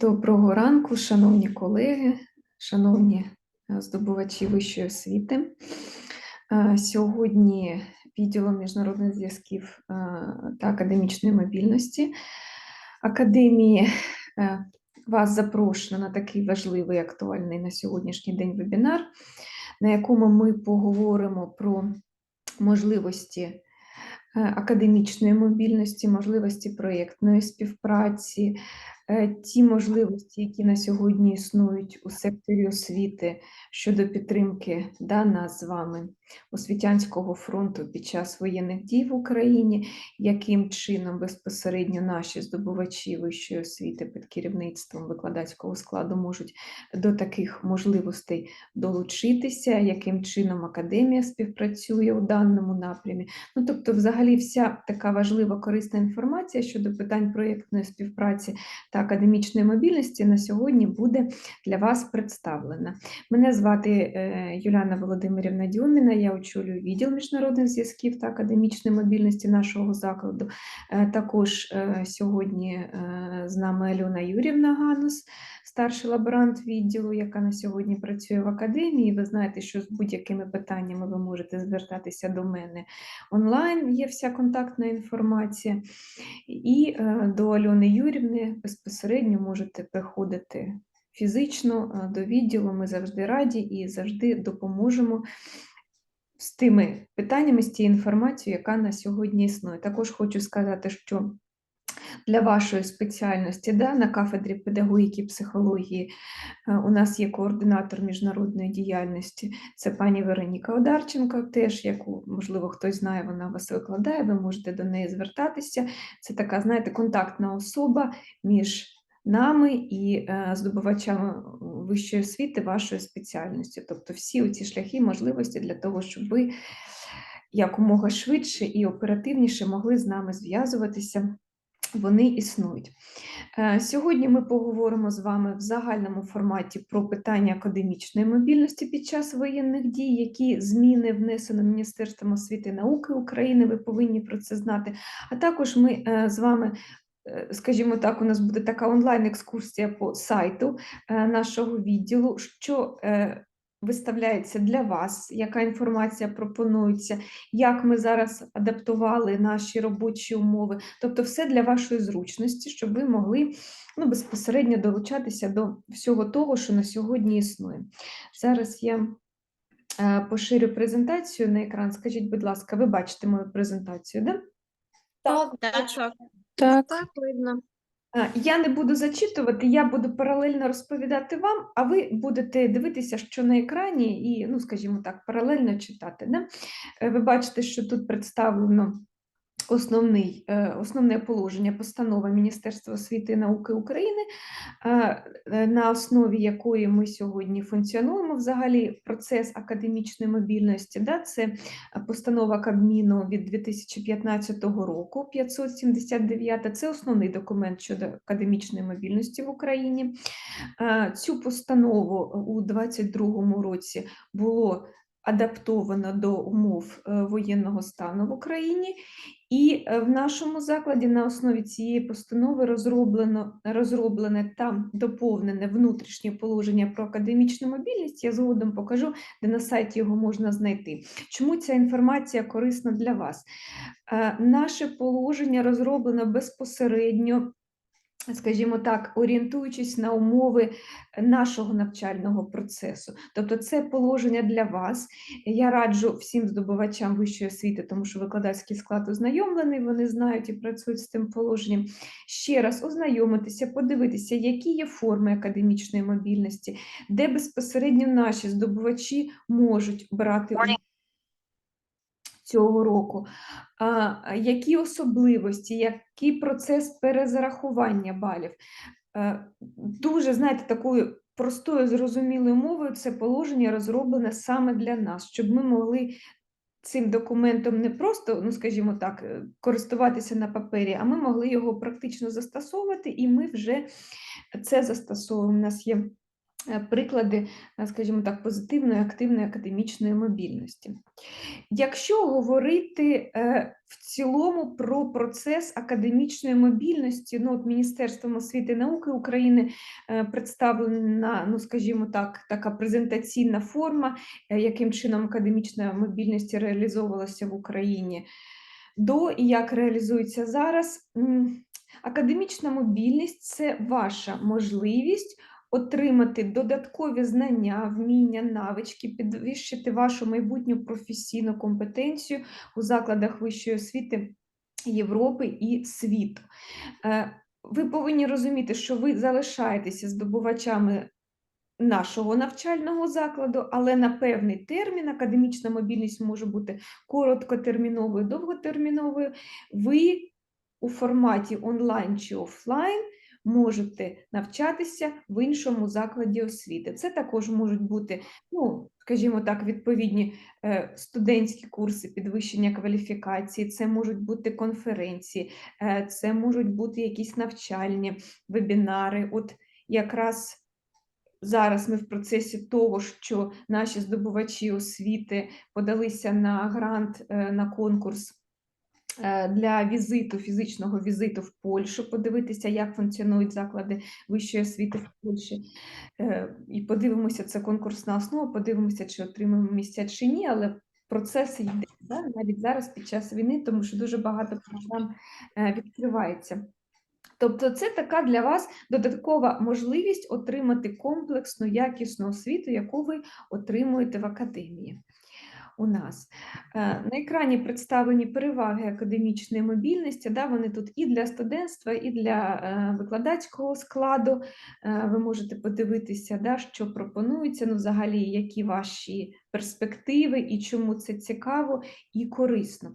Доброго ранку, шановні колеги, шановні е, здобувачі вищої освіти. Е, Сьогодні відділом міжнародних зв'язків е, та академічної мобільності Академії вас запрошено на такий важливий актуальний на сьогоднішній день вебінар, на якому ми поговоримо про можливості академічної мобільності, можливості проєктної співпраці, ті можливості, які на сьогодні існують у секторі освіти щодо підтримки да, нас з вами освітянського фронту під час воєнних дій в Україні, яким чином безпосередньо наші здобувачі вищої освіти під керівництвом викладацького складу можуть до таких можливостей долучитися, яким чином академія співпрацює у даному напрямі. Ну, тобто, взагалі, вся така важлива корисна інформація щодо питань проєктної співпраці та академічної мобільності на сьогодні буде для вас представлена. Мене звати е, Юліана Володимирівна Дюміна, я очолюю відділ міжнародних зв'язків та академічної мобільності нашого закладу. Е, Також е, сьогодні з нами Альона Юрівна Ганус, старший лаборант відділу, яка на сьогодні працює в академії. Ви знаєте, що з будь-якими питаннями ви можете звертатися до мене онлайн, є вся контактна інформація. І е, до Альони Юрівни безпосередньо можете приходити фізично е, до відділу. Ми завжди раді і завжди допоможемо з тими питаннями, з тією інформацією, яка на сьогодні існує. Також хочу сказати, що для вашої спеціальності да, на кафедрі педагогіки і психології е, у нас є координатор міжнародної діяльності. Це пані Вероніка Одарченко, теж яку, можливо, хтось знає, вона вас викладає, ви можете до неї звертатися. Це така, знаєте, контактна особа між нами і е, здобувачами вищої освіти вашої спеціальності. Тобто всі ці шляхи, можливості для того, щоб ви якомога швидше і оперативніше могли з нами зв'язуватися. Вони існують. Е, Сьогодні ми поговоримо з вами в загальному форматі про питання академічної мобільності під час воєнних дій, які зміни внесено Міністерством освіти і науки України. Ви повинні про це знати. А також ми е, з вами. е, Скажімо так, у нас буде така онлайн-екскурсія по сайту нашого відділу, що виставляється для вас, яка інформація пропонується, як ми зараз адаптували наші робочі умови. Тобто, все для вашої зручності, щоб ви могли ну, безпосередньо долучатися до всього того, що на сьогодні існує. Зараз я е, поширю презентацію на екран. Скажіть, будь ласка, ви бачите мою презентацію, да? Так, Так. так. Так, видно. Я не буду зачитувати, я буду паралельно розповідати вам, а ви будете дивитися, що на екрані, і, ну, скажімо так, паралельно читати. Да? Е, Ви бачите, що тут представлено основний, е, основне положення постанови Міністерства освіти і науки України, е, е, на основі якої ми сьогодні функціонуємо взагалі процес академічної мобільності. Да? Це постанова Кабміну від 2015 року 579. Це основний документ щодо академічної мобільності в Україні. Цю постанову у 2022 році було адаптовано до умов е, воєнного стану в Україні, і е, в нашому закладі на основі цієї постанови розроблено розроблене та доповнене внутрішнє положення про академічну мобільність. Я згодом покажу, де на сайті його можна знайти. Чому ця інформація корисна для вас? Е, Наше положення розроблено безпосередньо. Скажімо так, орієнтуючись на умови нашого навчального процесу. Тобто це положення для вас. Я раджу всім здобувачам вищої освіти, тому що викладацький склад ознайомлений, вони знають і працюють з тим положенням. Ще раз ознайомитися, подивитися, які є форми академічної мобільності, де безпосередньо наші здобувачі можуть брати участь цього року, які особливості, який процес перезарахування балів. Е, Дуже, знаєте, такою простою, зрозумілою мовою це положення розроблене саме для нас, щоб ми могли цим документом не просто, ну скажімо так, е, користуватися на папері, а ми могли його практично застосовувати, і ми вже це застосовуємо. У нас є приклади, е, скажімо так, позитивної активної академічної мобільності. Якщо говорити е, в цілому про процес академічної мобільності, ну от Міністерством освіти і науки України е, представлена, ну скажімо так, така презентаційна форма, е, яким чином академічна мобільність реалізовувалася в Україні до і як реалізується зараз. Академічна мобільність це ваша можливість отримати додаткові знання, вміння, навички, підвищити вашу майбутню професійну компетенцію у закладах вищої освіти Європи і світу. Е, Ви повинні розуміти, що ви залишаєтеся здобувачами нашого навчального закладу, але на певний термін академічна мобільність може бути короткотерміновою, довготерміновою. Ви у форматі онлайн чи офлайн можете навчатися в іншому закладі освіти. Це також можуть бути, ну, скажімо так, відповідні е, студентські курси підвищення кваліфікації, це можуть бути конференції, е, це можуть бути якісь навчальні вебінари. От якраз Зараз ми в процесі того, що наші здобувачі освіти подалися на грант е, на конкурс для візиту, фізичного візиту в Польщу, подивитися, як функціонують заклади вищої освіти в Польщі. Е, І подивимося, це конкурсна основа, подивимося, чи отримаємо місця чи ні, але процес йде да, навіть зараз під час війни, тому що дуже багато програм е, відкривається. Тобто, це така для вас додаткова можливість отримати комплексну, якісну освіту, яку ви отримуєте в академії. У нас Е, на екрані представлені переваги академічної мобільності. Да, Вони тут і для студентства, і для е, викладацького складу. Е, Ви можете подивитися, да, що пропонується, ну, взагалі, які ваші перспективи і чому це цікаво і корисно.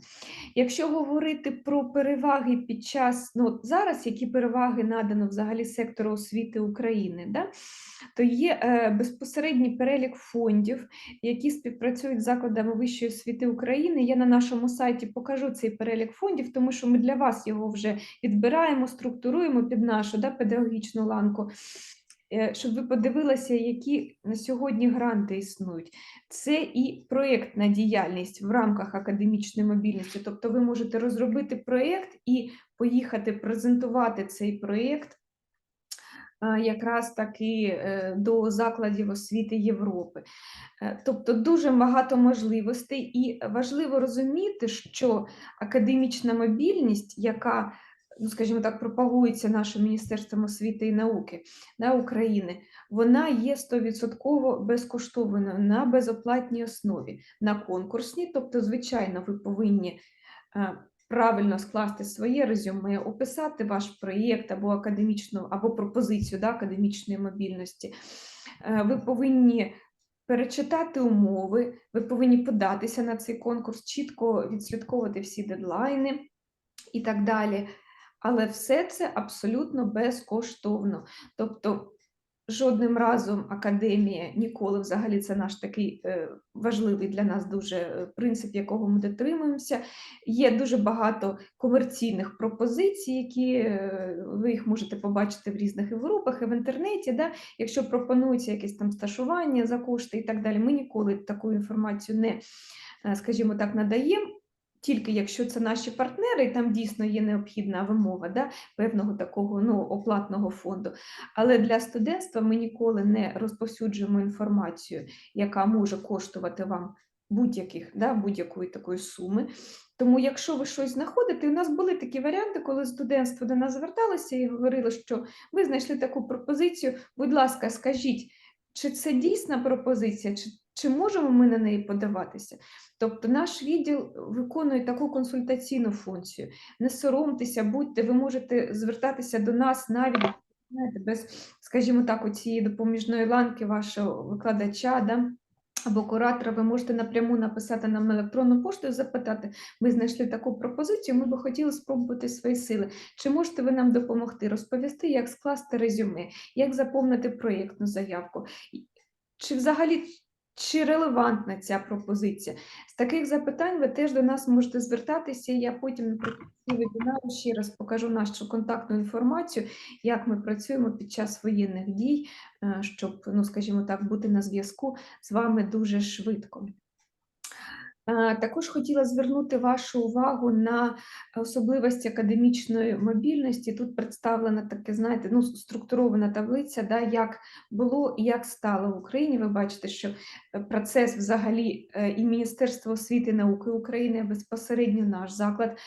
Якщо говорити про переваги під час, ну зараз, які переваги надано взагалі сектору освіти України, да, то є е, безпосередній перелік фондів, які співпрацюють з закладами вищої освіти України. Я на нашому сайті покажу цей перелік фондів, тому що ми для вас його вже відбираємо, структуруємо під нашу да, педагогічну ланку. Е, Щоб ви подивилися, які на сьогодні гранти існують. Це і проєктна діяльність в рамках академічної мобільності. Тобто ви можете розробити проєкт і поїхати презентувати цей проєкт якраз таки е, до закладів освіти Європи. Е, Тобто дуже багато можливостей, і важливо розуміти, що академічна мобільність, яка, ну скажімо так, пропагується нашим Міністерством освіти і науки да, України, вона є 100% безкоштовною на безоплатній основі, на конкурсній, тобто, звичайно, ви повинні. е, Правильно скласти своє резюме, описати ваш проєкт або академічну, або пропозицію да, академічної мобільності. Е, Ви повинні перечитати умови, ви повинні податися на цей конкурс, чітко відслідковувати всі дедлайни і так далі. Але все це абсолютно безкоштовно. Тобто жодним разом академія ніколи взагалі це наш такий е, важливий для нас дуже е, принцип, якого ми дотримуємося. Є дуже багато комерційних пропозицій, які е, ви їх можете побачити в різних і групах і в інтернеті. Да? Якщо пропонується якесь там стажування за кошти і так далі, ми ніколи таку інформацію не, скажімо так, надаємо. Тільки якщо це наші партнери, і там дійсно є необхідна вимога да, певного такого ну, оплатного фонду. Але для студентства ми ніколи не розповсюджуємо інформацію, яка може коштувати вам будь-яких да, будь-якої такої суми. Тому, якщо ви щось знаходите, у нас були такі варіанти, коли студентство до нас зверталося і говорило, що ви знайшли таку пропозицію. Будь ласка, скажіть, чи це дійсна пропозиція, чи, чи можемо ми на неї подаватися? Тобто наш відділ виконує таку консультаційну функцію. Не соромтеся, будьте, ви можете звертатися до нас навіть без, скажімо так, у цієї допоміжної ланки вашого викладача. Да? Або куратора, ви можете напряму написати нам електронну пошту і запитати, ми знайшли таку пропозицію, ми би хотіли спробувати свої сили. Чи можете ви нам допомогти розповісти, як скласти резюме, як заповнити проєктну заявку? Чи взагалі Чи релевантна ця пропозиція? З таких запитань ви теж до нас можете звертатися. Я потім наприкінці вебінару ще раз покажу нашу контактну інформацію, як ми працюємо під час воєнних дій, е, щоб, ну, скажімо так, бути на зв'язку з вами дуже швидко. Також хотіла звернути вашу увагу на особливості академічної мобільності. Тут представлена таке, знаєте, ну, структурована таблиця, да, як було і як стало в Україні. Ви бачите, що е, процес взагалі е, і Міністерство освіти і науки України, безпосередньо наш заклад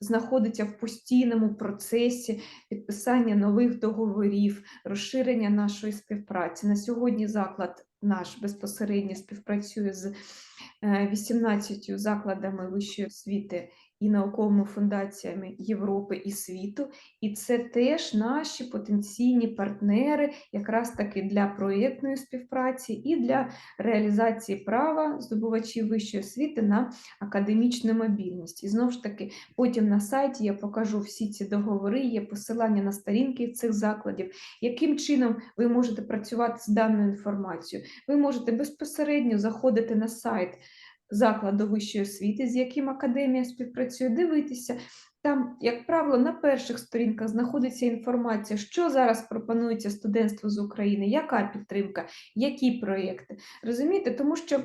знаходиться в постійному процесі підписання нових договорів, розширення нашої співпраці. На сьогодні заклад наш безпосередньо співпрацює з е, 18 закладами вищої освіти і науковими фундаціями Європи і світу, і це теж наші потенційні партнери, якраз таки для проєктної співпраці і для реалізації права здобувачів вищої освіти на академічну мобільність. І знову ж таки, потім на сайті я покажу всі ці договори, є посилання на сторінки цих закладів, яким чином ви можете працювати з даною інформацією. Ви можете безпосередньо заходити на сайт закладу вищої освіти, з яким академія співпрацює, дивитися. Там, як правило, на перших сторінках знаходиться інформація, що зараз пропонується студентству з України, яка підтримка, які проєкти. Розумієте, тому що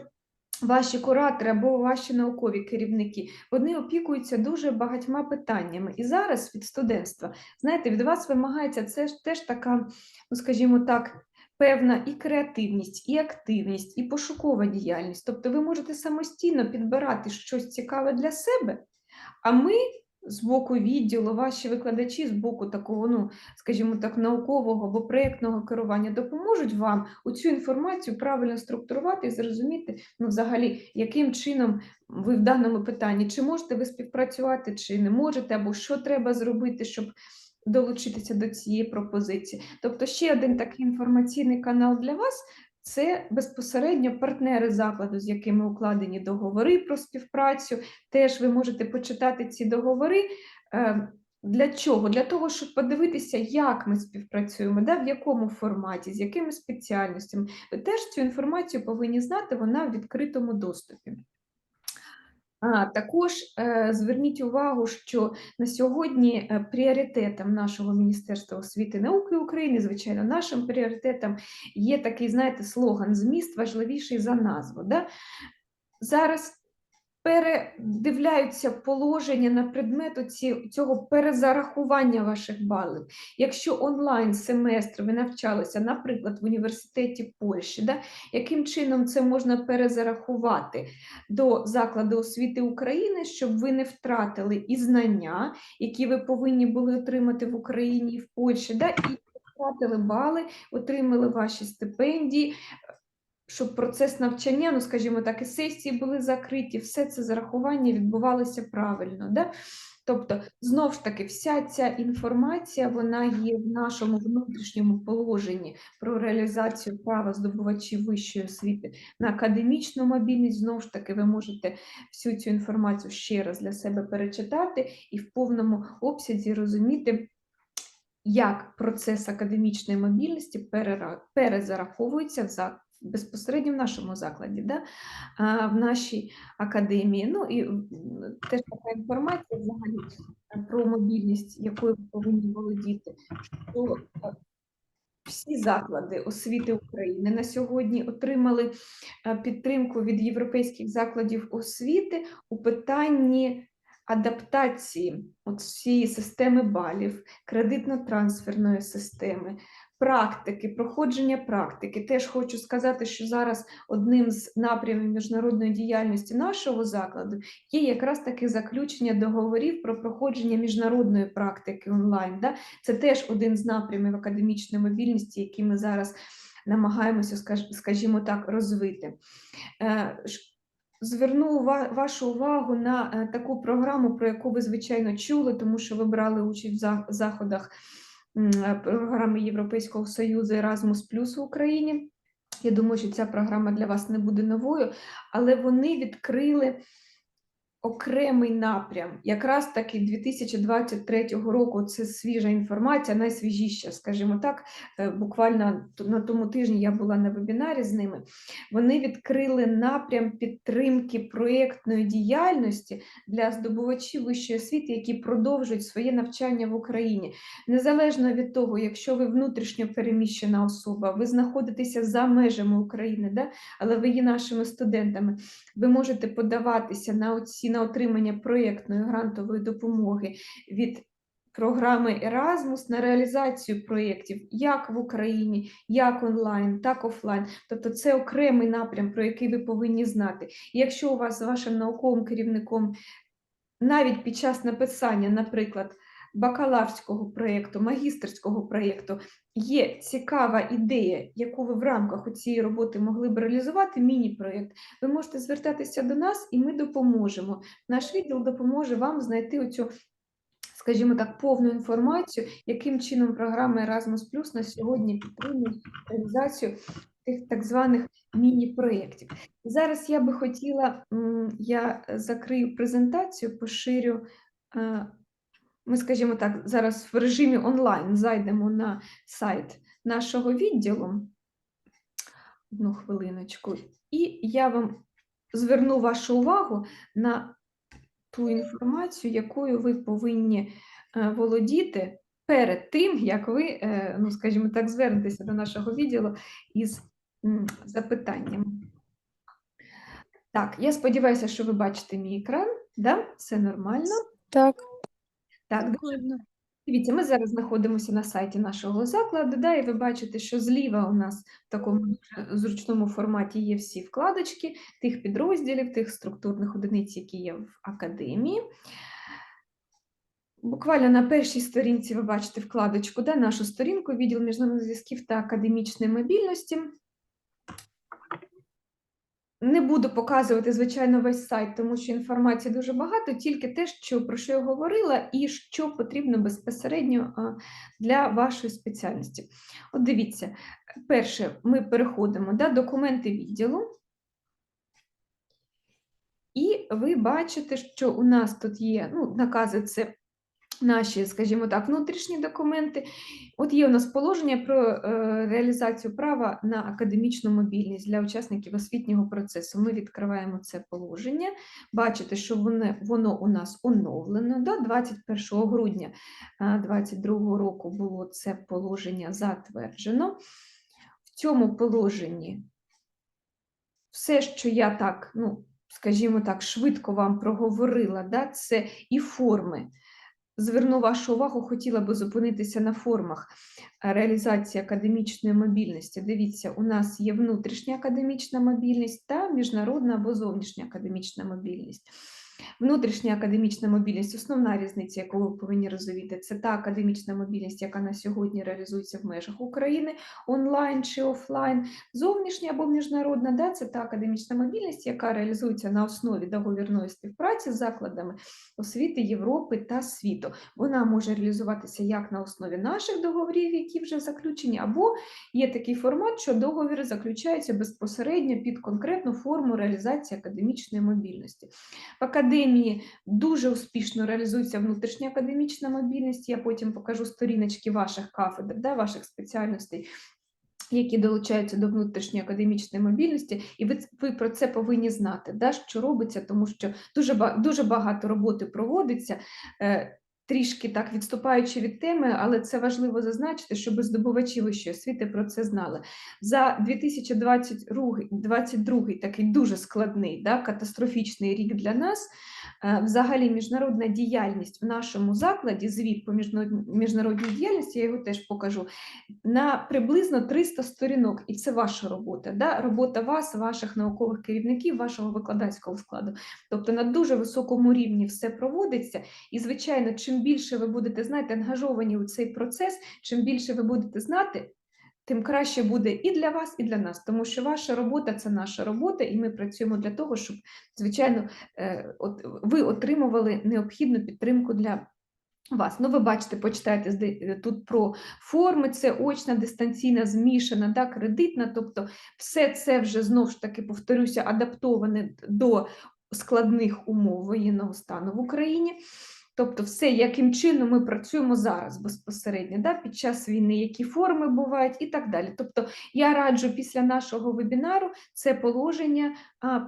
ваші куратори або ваші наукові керівники вони опікуються дуже багатьма питаннями. І зараз від студентства, знаєте, від вас вимагається це ж теж така, ну скажімо так. Певна і креативність, і активність, і пошукова діяльність. Тобто ви можете самостійно підбирати щось цікаве для себе, а ми з боку відділу, ваші викладачі з боку такого, ну, скажімо так, наукового або проєктного керування допоможуть вам у цю інформацію правильно структурувати і зрозуміти, ну, взагалі, яким чином ви в даному питанні, чи можете ви співпрацювати, чи не можете, або що треба зробити, щоб долучитися до цієї пропозиції. Тобто, ще один такий інформаційний канал для вас. Це безпосередньо партнери закладу, з якими укладені договори про співпрацю. Теж ви можете почитати ці договори. Е, Для чого? Для того, щоб подивитися, як ми співпрацюємо, да, в якому форматі, з якими спеціальностями. Ви теж цю інформацію повинні знати, вона в відкритому доступі. А, також е, зверніть увагу, що на сьогодні е, пріоритетом нашого Міністерства освіти і науки України, звичайно, нашим пріоритетом є такий, знаєте, слоган зміст важливіший за назву. Да? Зараз передивляються положення на предмет оці- цього перезарахування ваших балів. Якщо онлайн семестр ви навчалися, наприклад, в університеті Польщі, да? яким чином це можна перезарахувати до закладу освіти України, щоб ви не втратили і знання, які ви повинні були отримати в Україні і в Польщі, да? і втратили бали, отримали ваші стипендії, щоб процес навчання, ну скажімо так, і сесії були закриті, все це зарахування відбувалося правильно. Да? Тобто, знов ж таки, вся ця інформація вона є в нашому внутрішньому положенні про реалізацію права здобувачів вищої освіти на академічну мобільність. Знову ж таки, ви можете всю цю інформацію ще раз для себе перечитати і в повному обсязі розуміти. Як процес академічної мобільності перезараховується в безпосередньо в нашому закладі, да? в нашій академії. Ну і теж така інформація взагалі е, про мобільність, якою ви повинні володіти, що е, всі заклади освіти України на сьогодні отримали е, підтримку від європейських закладів освіти у питанні адаптації от всієї системи балів, кредитно-трансферної системи, практики, проходження практики. Теж хочу сказати, що зараз одним з напрямів міжнародної діяльності нашого закладу є якраз таки заключення договорів про проходження міжнародної практики онлайн. Да? Це теж один з напрямів академічної мобільності, які ми зараз намагаємося, скажімо так, розвити. Е, Зверну вашу увагу на е, таку програму, про яку ви, звичайно, чули, тому що ви брали участь в заходах програми Європейського Союзу Erasmus Плюс в Україні. Я думаю, що ця програма для вас не буде новою, але вони відкрили окремий напрям. Якраз таки 2023 року це свіжа інформація, найсвіжіша, скажімо так. Е, Буквально на тому тижні я була на вебінарі з ними. Вони відкрили напрям підтримки проєктної діяльності для здобувачів вищої освіти, які продовжують своє навчання в Україні. Незалежно від того, якщо ви внутрішньо переміщена особа, ви знаходитеся за межами України, да? але ви є нашими студентами, ви можете подаватися на оці на отримання проєктної грантової допомоги від програми Erasmus на реалізацію проєктів як в Україні, як онлайн, так офлайн. Тобто це окремий напрям, про який ви повинні знати. Якщо у вас з вашим науковим керівником навіть під час написання, наприклад, бакалаврського проєкту, магістерського проєкту є цікава ідея, яку ви в рамках цієї роботи могли б реалізувати, міні-проєкт, ви можете звертатися до нас і ми допоможемо. Наш відділ допоможе вам знайти оцю, скажімо так, повну інформацію, яким чином програма Erasmus Plus на сьогодні підтримує реалізацію тих так званих міні-проєктів. Зараз я би хотіла, я закрию презентацію, поширю. Ми, скажімо так, зараз в режимі онлайн зайдемо на сайт нашого відділу. Одну хвилиночку. І я вам зверну вашу увагу на ту інформацію, якою ви повинні е, володіти перед тим, як ви, е, ну, скажімо так, звернетеся до нашого відділу із запитанням. Так, я сподіваюся, що ви бачите мій екран. Да? Все нормально. Так, Так, дуже Дивіться, ми зараз знаходимося на сайті нашого закладу, да, і ви бачите, що зліва у нас в такому дуже зручному форматі є всі вкладочки тих підрозділів, тих структурних одиниць, які є в академії. Буквально на першій сторінці ви бачите вкладочку, да, нашу сторінку, відділ міжнародних зв'язків та академічної мобільності. Не буду показувати, звичайно, весь сайт, тому що інформації дуже багато, тільки те, що, про що я говорила, і що потрібно безпосередньо для вашої спеціальності. От дивіться, перше, ми переходимо да, документи відділу. І ви бачите, що у нас тут є ну, накази, це наші, скажімо так, внутрішні документи. От є у нас положення про е, реалізацію права на академічну мобільність для учасників освітнього процесу. Ми відкриваємо це положення. Бачите, що воно, воно у нас оновлено. До 21 грудня 2022 року було це положення затверджено. В цьому положенні все, що я так, ну, скажімо так, швидко вам проговорила, да, це і форми. Зверну вашу увагу, хотіла би зупинитися на формах е, реалізації академічної мобільності. Дивіться, у нас є внутрішня академічна мобільність та міжнародна або зовнішня академічна мобільність. Внутрішня академічна мобільність, основна різниця, яку ви повинні розуміти, це та академічна мобільність, яка на сьогодні реалізується в межах України, онлайн чи офлайн. Зовнішня або міжнародна, да, це та академічна мобільність, яка реалізується на основі договірної співпраці з закладами освіти Європи та світу. Вона може реалізуватися як на основі наших договорів, які вже заключені, або є такий формат, що договір заключається безпосередньо під конкретну форму реалізації академічної мобільності. Академії дуже успішно реалізується внутрішня академічна мобільність. Я потім покажу сторіночки ваших кафедр, да, ваших спеціальностей. Які долучаються до внутрішньої академічної мобільності, і ви, ви про це повинні знати, да, що робиться, тому що дуже, дуже багато роботи проводиться, е, трішки так відступаючи від теми, але це важливо зазначити, щоб здобувачі вищої освіти про це знали. За 2022 такий дуже складний, да, катастрофічний рік для нас. Е, Взагалі, міжнародна діяльність в нашому закладі, звіт по міжнародній діяльності, я його теж покажу, на приблизно 300 сторінок, і це ваша робота, да? робота вас, ваших наукових керівників, вашого викладацького складу. Тобто на дуже високому рівні все проводиться. І, звичайно, чим більше ви будете знаєте, ангажовані у цей процес, чим більше ви будете знати. Тим краще буде і для вас, і для нас, тому що ваша робота це наша робота, і ми працюємо для того, щоб, звичайно, е, от ви отримували необхідну підтримку для вас. Ну, ви бачите, почитайте тут про форми, це очна, дистанційна, змішана, да, кредитна. Тобто, все це вже знову ж таки повторюся, адаптоване до складних умов воєнного стану в Україні. Тобто, все, яким чином ми працюємо зараз безпосередньо, да, під час війни, які форми бувають і так далі. Тобто, я раджу після нашого вебінару це положення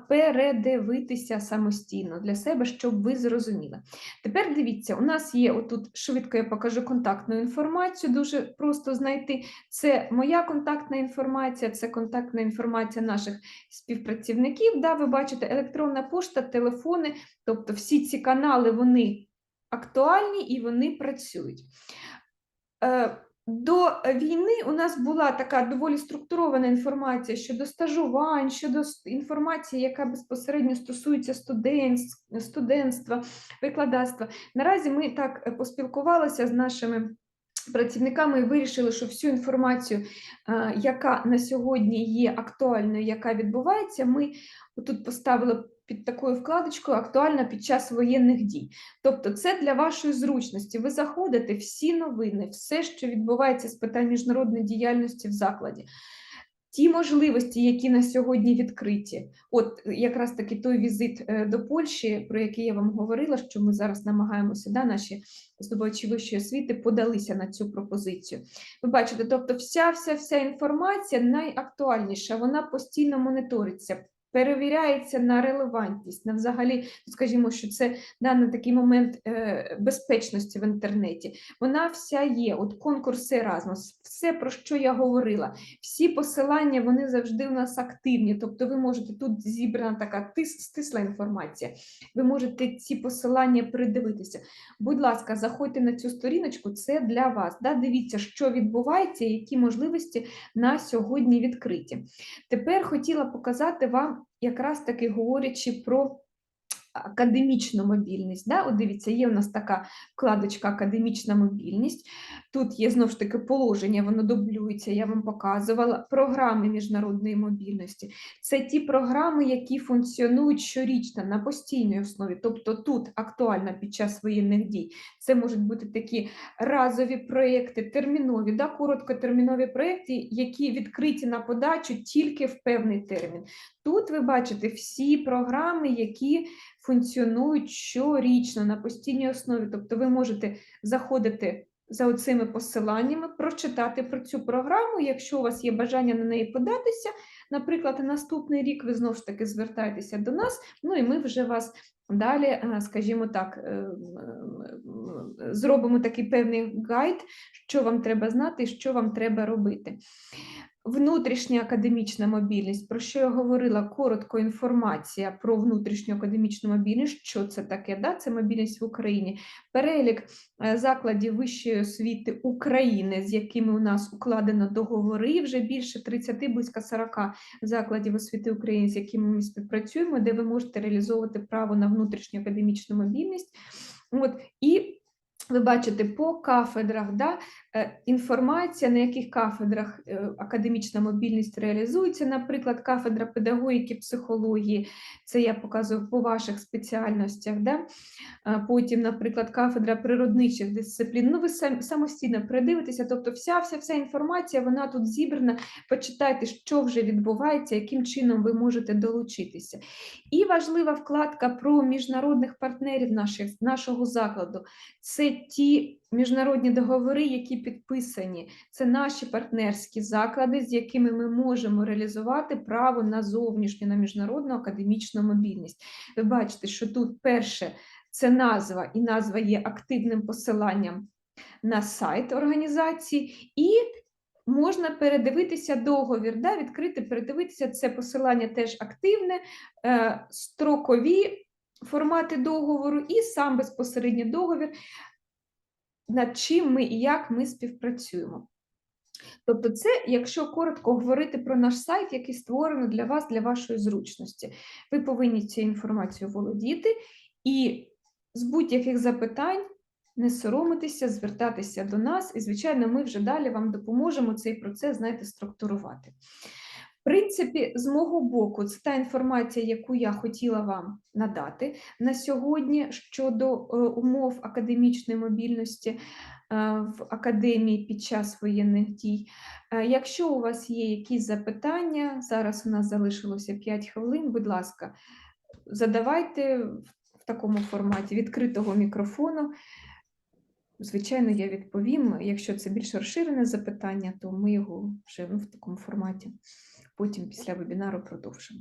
передивитися самостійно для себе, щоб ви зрозуміли. Тепер дивіться, у нас є отут швидко я покажу контактну інформацію, дуже просто знайти. Це моя контактна інформація, це контактна інформація наших співпрацівників. Да, Ви бачите, електронна пошта, телефони, тобто всі ці канали, вони актуальні і вони працюють. Е, До війни у нас була така доволі структурована інформація щодо стажувань, щодо інформації, яка безпосередньо стосується студентства, викладацтва. Наразі ми так е, поспілкувалися з нашими працівниками і вирішили, що всю інформацію, е, яка на сьогодні є актуальною, яка відбувається, ми тут поставили під такою вкладочкою актуальна під час воєнних дій. Тобто, це для вашої зручності. Ви заходите всі новини, все, що відбувається з питань міжнародної діяльності в закладі. Ті можливості, які на сьогодні відкриті, от якраз таки той візит е, до Польщі, про який я вам говорила, що ми зараз намагаємося, да, наші здобувачі вищої освіти подалися на цю пропозицію. Ви бачите, тобто, вся вся вся інформація найактуальніша, вона постійно моніториться. Перевіряється на релевантність, на взагалі, скажімо, що це да, на такий момент е, безпечності в інтернеті. Вона вся є. От конкурси Erasmus, все про що я говорила, всі посилання вони завжди у нас активні. Тобто, ви можете тут зібрана така тис, стисла інформація. Ви можете ці посилання передивитися. Будь ласка, заходьте на цю сторіночку, це для вас. Да? Дивіться, що відбувається, які можливості на сьогодні відкриті. Тепер хотіла показати вам, якраз таки говорячи про академічну мобільність. Да? От дивіться, є у нас така вкладочка Академічна мобільність. Тут є знову ж таки положення, воно дублюється, я вам показувала. Програми міжнародної мобільності. Це ті програми, які функціонують щорічно на постійній основі. Тобто тут актуально під час воєнних дій. Це можуть бути такі разові проєкти, термінові, да? короткотермінові проєкти, які відкриті на подачу тільки в певний термін. Тут ви бачите всі програми, які функціонують щорічно на постійній основі. Тобто ви можете заходити за оцими посиланнями, прочитати про цю програму. Якщо у вас є бажання на неї податися, наприклад, наступний рік ви знову ж таки звертаєтеся до нас, ну і ми вже вас далі, е, скажімо так, е, м, зробимо такий певний гайд, що вам треба знати що вам треба робити. Внутрішня академічна мобільність, про що я говорила, коротко інформація про внутрішню академічну мобільність, що це таке, да? це мобільність в Україні, перелік е, закладів вищої освіти України, з якими у нас укладено договори, вже більше 30, близько 40 закладів освіти України, з якими ми співпрацюємо, де ви можете реалізовувати право на внутрішню академічну мобільність. От, і ви бачите по кафедрах, да, інформація, на яких кафедрах е, академічна мобільність реалізується, наприклад, кафедра педагогіки, психології, це я показую по ваших спеціальностях. Да? Потім, наприклад, кафедра природничих дисциплін. Ну, ви самостійно передивитеся, тобто вся, вся, вся інформація, вона тут зібрана. Почитайте, що вже відбувається, яким чином ви можете долучитися. І важлива вкладка про міжнародних партнерів наших, нашого закладу. Це ті міжнародні договори, які підписані. Це наші партнерські заклади, з якими ми можемо реалізувати право на зовнішню, на міжнародну академічну мобільність. Ви бачите, що тут перше це назва, і назва є активним посиланням на сайт організації, і можна передивитися договір, да, відкрити, передивитися це посилання теж активне, е, строкові формати договору і сам безпосередньо договір, над чим ми і як ми співпрацюємо. Тобто, це, якщо коротко говорити про наш сайт, який створено для вас, для вашої зручності. Ви повинні цією інформацією володіти і з будь-яких запитань не соромитися, звертатися до нас, і, звичайно, ми вже далі вам допоможемо цей процес, знаєте, структурувати. Принципі, з мого боку, це та інформація, яку я хотіла вам надати на сьогодні щодо е, умов академічної мобільності е, в академії під час воєнних дій. Е, Якщо у вас є якісь запитання, зараз у нас залишилося 5 хвилин, будь ласка, задавайте в такому форматі відкритого мікрофону. Звичайно, я відповім. Якщо це більш розширене запитання, то ми його вже в такому форматі потім після вебінару продовжимо.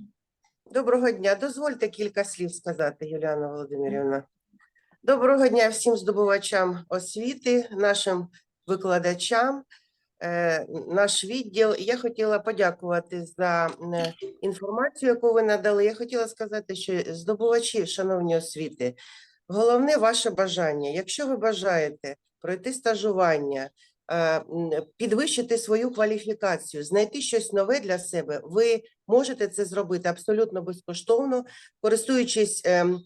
Доброго дня. Дозвольте кілька слів сказати, Юліана Володимирівна. Доброго дня всім здобувачам освіти, нашим викладачам, е, наш відділ. Я хотіла подякувати за е, інформацію, яку ви надали. Я хотіла сказати, що здобувачі, шановні освіти, головне ваше бажання. Якщо ви бажаєте пройти стажування, підвищити свою кваліфікацію, знайти щось нове для себе, ви можете це зробити абсолютно безкоштовно, користуючись ем,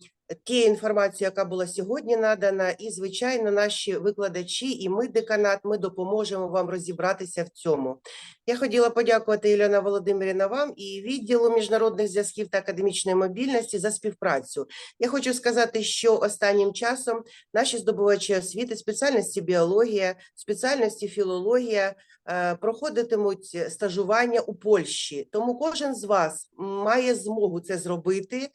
тією інформацією, яка була сьогодні надана, і звичайно, наші викладачі і ми, деканат, ми допоможемо вам розібратися в цьому. Я хотіла подякувати Єлена Володимирівна вам і відділу міжнародних зв'язків та академічної мобільності за співпрацю. Я хочу сказати, що останнім часом наші здобувачі освіти, спеціальності біологія, спеціальності філологія е, проходитимуть стажування у Польщі. Тому кожен з вас має змогу це зробити.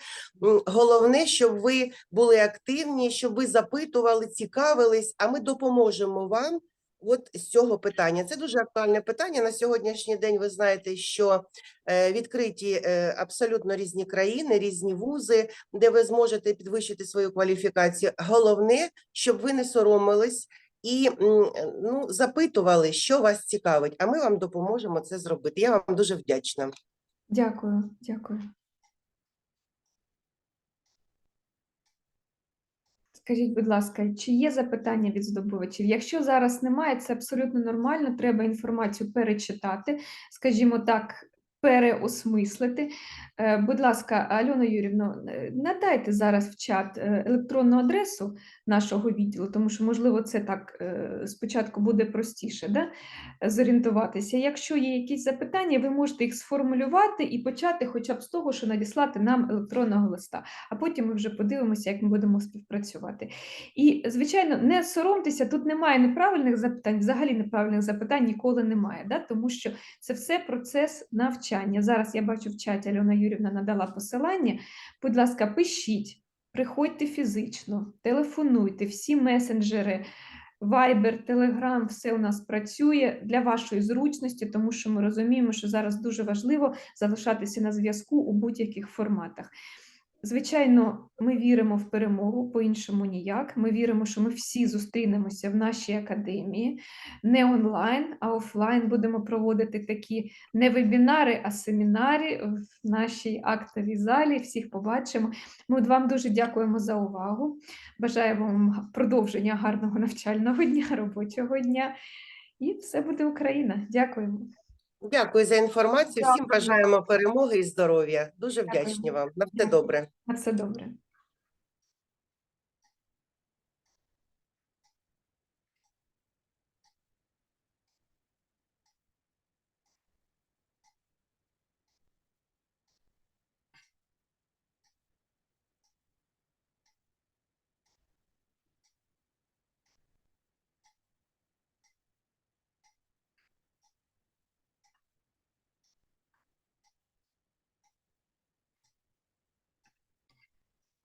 Головне, щоб ви були активні, щоб ви запитували, цікавились, а ми допоможемо вам. От з цього питання. Це дуже актуальне питання. На сьогоднішній день ви знаєте, що е, відкриті е, абсолютно різні країни, різні вузи, де ви зможете підвищити свою кваліфікацію. Головне, щоб ви не соромились і ну, запитували, що вас цікавить, а ми вам допоможемо це зробити. Я вам дуже вдячна. Дякую, дякую. Скажіть, будь ласка, чи є запитання від здобувачів? Якщо зараз немає, це абсолютно нормально. Треба інформацію перечитати, скажімо так, переосмислити. Е, Будь ласка, Альона Юрівна, е, надайте зараз в чат е, електронну адресу нашого відділу, тому що, можливо, це так спочатку буде простіше да? зорієнтуватися. Якщо є якісь запитання, ви можете їх сформулювати і почати хоча б з того, що надіслати нам електронного листа, а потім ми вже подивимося, як ми будемо співпрацювати. І, звичайно, не соромтеся, тут немає неправильних запитань, взагалі неправильних запитань ніколи немає, да? тому що це все процес навчання. Зараз я бачу в чаті Альона Юрівна надала посилання. Будь ласка, пишіть, приходьте фізично, телефонуйте, всі месенджери. Viber, Telegram, все у нас працює для вашої зручності, тому що ми розуміємо, що зараз дуже важливо залишатися на зв'язку у будь-яких форматах. Звичайно, ми віримо в перемогу, по-іншому ніяк. Ми віримо, що ми всі зустрінемося в нашій академії, не онлайн, а офлайн будемо проводити такі не вебінари, а семінари в нашій актовій залі. Всіх побачимо. Ми вам дуже дякуємо за увагу. Бажаємо вам продовження гарного навчального дня, робочого дня. І все буде Україна. Дякуємо. Дякую за інформацію. Всім бажаємо перемоги і здоров'я. Дуже вдячні вам. На все добре. На все добре.